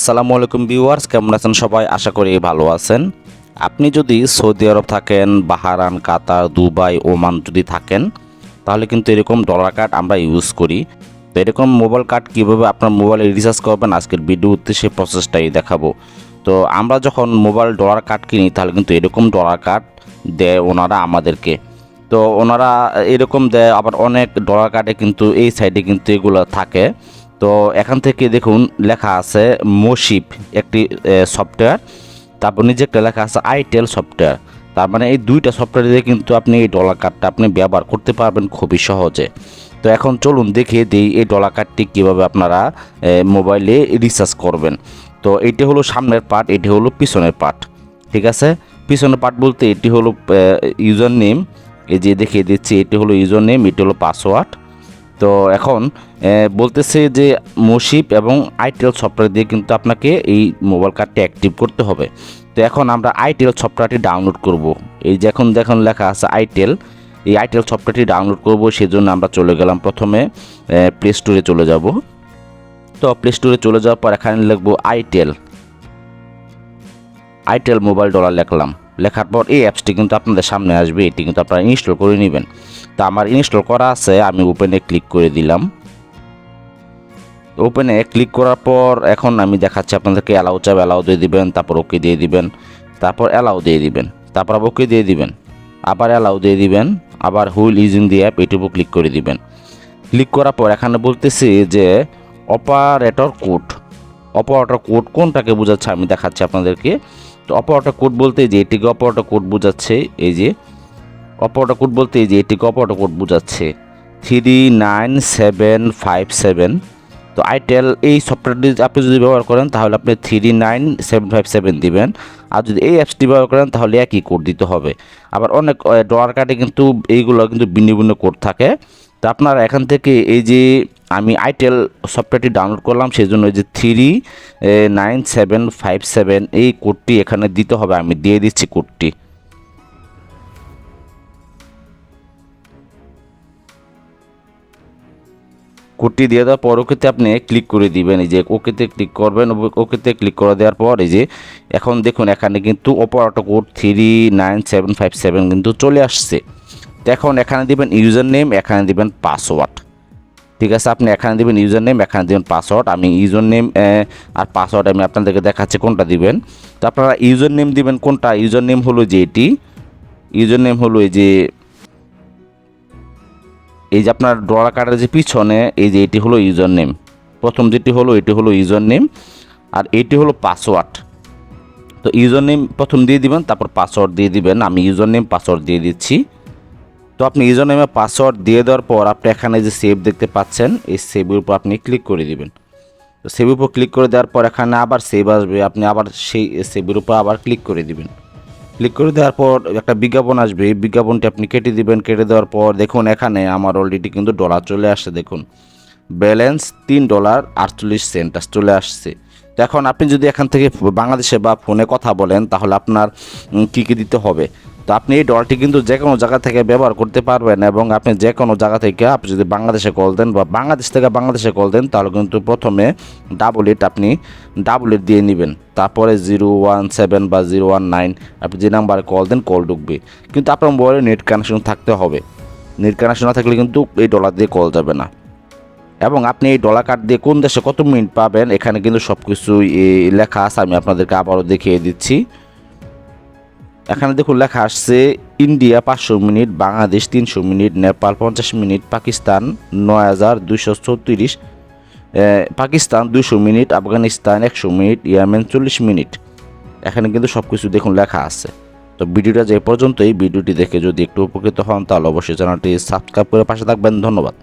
আসসালামু আলাইকুম ভিউয়ার্স, কেমন আছেন সবাই? আশা করি ভালো আছেন। আপনি যদি সৌদি আরব থাকেন বাহারান কাতার, দুবাই, ওমান যদি থাকেন, তাহলে কিন্তু এরকম ডলার কার্ড আমরা ইউজ করি। তো এরকম মোবাইল কার্ড কীভাবে আপনার মোবাইলে রিচার্জ করবেন, আজকের ভিডিওতে সেই প্রসেসটাই দেখাবো। তো আমরা যখন মোবাইল ডলার কার্ড কিনি, তাহলে কিন্তু এরকম ডলার কার্ড দেয় ওনারা আমাদেরকে। তো ওনারা এরকম দেয়, আবার অনেক ডলার কার্ডে কিন্তু এই সাইডে কিন্তু এগুলো থাকে। তো এখান থেকে দেখুন লেখা আছে মোশিপ একটি সফটওয়্যার তারপর নিচে একটা লেখা আছে আইটেল সফটওয়্যার তার মানে এই দুইটা সফটওয়্যার দিয়ে কিন্তু আপনি এই ডলার কার্ডটা আপনি ব্যবহার করতে পারবেন খুবই সহজে। তো এখন চলুন দেখিয়ে দিই এই ডলার কার্ডটি কীভাবে আপনারা মোবাইলে রিচার্জ করবেন। তো এটি হলো সামনের পার্ট এটি হলো পিছনের পার্ট ঠিক আছে? পিছনের পার্ট বলতে এটি হলো ইউজার নেম এই যে দেখিয়ে দিচ্ছি, এটি হলো ইউজার নেম এটি হলো পাসওয়ার্ড তো এখন বলতেছে যে মোশিপ এবং আইটেল সফটওয়্যার দিয়ে কিন্তু আপনাকে এই মোবাইল কার্ডটি অ্যাক্টিভ করতে হবে। তো এখন আমরা আইটেল সফটওয়্যারটি ডাউনলোড করব। এই যে এখন দেখুন লেখা আছে আইটেল এই আইটেল সফটওয়্যারটি ডাউনলোড করব, সেজন্য আমরা চলে গেলাম প্রথমে প্লে স্টোরে চলে যাব। তো প্লে স্টোরে চলে যাওয়ার পর এখানে লিখব আইটেল আইটেল মোবাইল ডলার লিখলাম। লেখার পর এই অ্যাপসটি কিন্তু আপনাদের সামনে আসবে, এটি কিন্তু আপনারা ইনস্টল করে নেবেন। তো আমার ইনস্টল করা আছে, আমি ওপেনে ক্লিক করে দিলাম। ওপেনে ক্লিক করার পর এখন আমি দেখাচ্ছি আপনাদেরকে অ্যালাউ চাপ অ্যালাউ দিয়ে দিবেন, তারপর ওকে দিয়ে দিবেন, তারপর অ্যালাউ দিয়ে দিবেন, তারপর ওকে দিয়ে দিবেন, আবার অ্যালাউ দিয়ে দিবেন, আবার হুইল ইউজিং দি অ্যাপ এটুকু ক্লিক করে দিবেন। ক্লিক করার পর এখানে বলতেছি যে অপারেটর কোড অপারেটর কোড কোনটাকে বোঝাচ্ছে আমি দেখাচ্ছি আপনাদেরকে। তো অপারেটর কোড বলতে যে এটিকে অপারেটর কোড বোঝাচ্ছে, এই যে অপারেটর কোড বলতে এই যে এটিকে অপারেটর কোড বোঝাচ্ছে। Three nine seven five seven. তো আইটেল এই সফটওয়্যারটি আপনি যদি ব্যবহার করেন, তাহলে আপনি three nine seven five seven দিবেন। আর যদি এই অ্যাপসটি ব্যবহার করেন, তাহলে একই কোড দিতে হবে। আবার অনেক ডলার কার্ডে কিন্তু এইগুলো কিন্তু ভিন্ন ভিন্ন কোড থাকে। তো আপনারা এখান থেকে এই যে আমি আইটেল সফটওয়্যারটি ডাউনলোড করলাম সেই জন্য যে three nine, seven, five, seven, এই কোডটি এখানে দিতে হবে, আমি দিয়ে দিচ্ছি কোডটি। কোডটি দিয়ে দেওয়ার পর ওকেতে আপনি ক্লিক করে দিবেন, এই যে ওকেতে ক্লিক করবেন ওকেতে ক্লিক করে দেওয়ার পর এই যে এখন দেখুন, এখানে কিন্তু operator code three, nine, seven, five, seven কিন্তু চলে আসছে। তো এখন এখানে দিবেন ইউজার নেম, এখানে দিবেন পাসওয়ার্ড। ঠিক আছে, আপনি এখানে দিবেন ইউজার নেম এখানে দিবেন পাসওয়ার্ড আমি ইউজার নেম আর পাসওয়ার্ড আমি আপনাদেরকে দেখাচ্ছি কোনটা দিবেন। তো আপনারা ইউজার নেম দিবেন কোনটা? ইউজার নেম হলো যে এটি। ইউজার নেম হলো এই যে এই যে আপনার ডলার কার্ডের যে পিছনে, এই যে এটি হলো ইউজার নেম প্রথম যেটি হলো, এটি হলো ইউজার নেম আর এটি হলো পাসওয়ার্ড তো ইউজার নেম প্রথম দিয়ে দিবেন, তারপর পাসওয়ার্ড দিয়ে দিবেন। আমি ইউজার নেম পাসওয়ার্ড দিয়ে দিচ্ছি। তো আপনি ইউজার নেমে পাসওয়ার্ড দিয়ে দেওয়ার পর আপনি এখানে যে সেভ দেখতে পাচ্ছেন, এই সেভের উপর আপনি ক্লিক করে দিবেন। তো সেভের উপর ক্লিক করে দেওয়ার পর এখানে আবার সেভ আসবে, আপনি আবার সেই সেভের উপর আবার ক্লিক করে দিবেন। ক্লিক করে দেওয়ার পর একটা বিজ্ঞাপন আসবে, এই বিজ্ঞাপনটি আপনি কেটে দিবেন। কেটে দেওয়ার পর দেখুন এখানে আমার অলরেডি কিন্তু ডলার চলে আসছে, দেখুন। ব্যালেন্স তিন ডলার আটচল্লিশ সেন্ট চলে আসছে। তো এখন আপনি যদি এখান থেকে বাংলাদেশে বা ফোনে কথা বলেন, তাহলে আপনার কী কী দিতে হবে? তো আপনি এই ডলারটি কিন্তু যে কোনো জায়গা থেকে ব্যবহার করতে পারবেন এবং আপনি যে কোনো জায়গা থেকে আপনি যদি বাংলাদেশে কল দেন বা বাংলাদেশ থেকে বাংলাদেশে কল দেন, তাহলে কিন্তু প্রথমে ডাবল এইট আপনি ডাবল এইট দিয়ে নেবেন। তারপরে জিরো ওয়ান সেভেন বা জিরো ওয়ান নাইন আপনি যে নাম্বারে কল দেন, কল ঢুকবে। কিন্তু আপনার মোবাইলে নেট কানেকশন থাকতে হবে। নেট কানেকশন না থাকলে কিন্তু এই ডলার দিয়ে কল যাবে না। এবং আপনি এই ডলার কার্ড দিয়ে কোন দেশে কত মিনিট পাবেন, এখানে কিন্তু সব কিছু লেখা আছে, আমি আপনাদেরকে আবারও দেখিয়ে দিচ্ছি। এখানে দেখুন লেখা আসছে, ইন্ডিয়া পাঁচশো মিনিট, বাংলাদেশ তিনশো মিনিট, নেপাল পঞ্চাশ মিনিট, পাকিস্তান নয় হাজার দুইশো চৌত্রিশ পাকিস্তান দুশো মিনিট, আফগানিস্তান একশো মিনিট, ইয়ামেন চল্লিশ মিনিট। এখানে কিন্তু সব কিছু দেখুন লেখা আছে। তো ভিডিওটা যে পর্যন্তই, ভিডিওটি দেখে যদি একটু উপকৃত হন, তাহলে অবশ্যই চ্যানেলটি সাবস্ক্রাইব করে পাশে থাকবেন। ধন্যবাদ।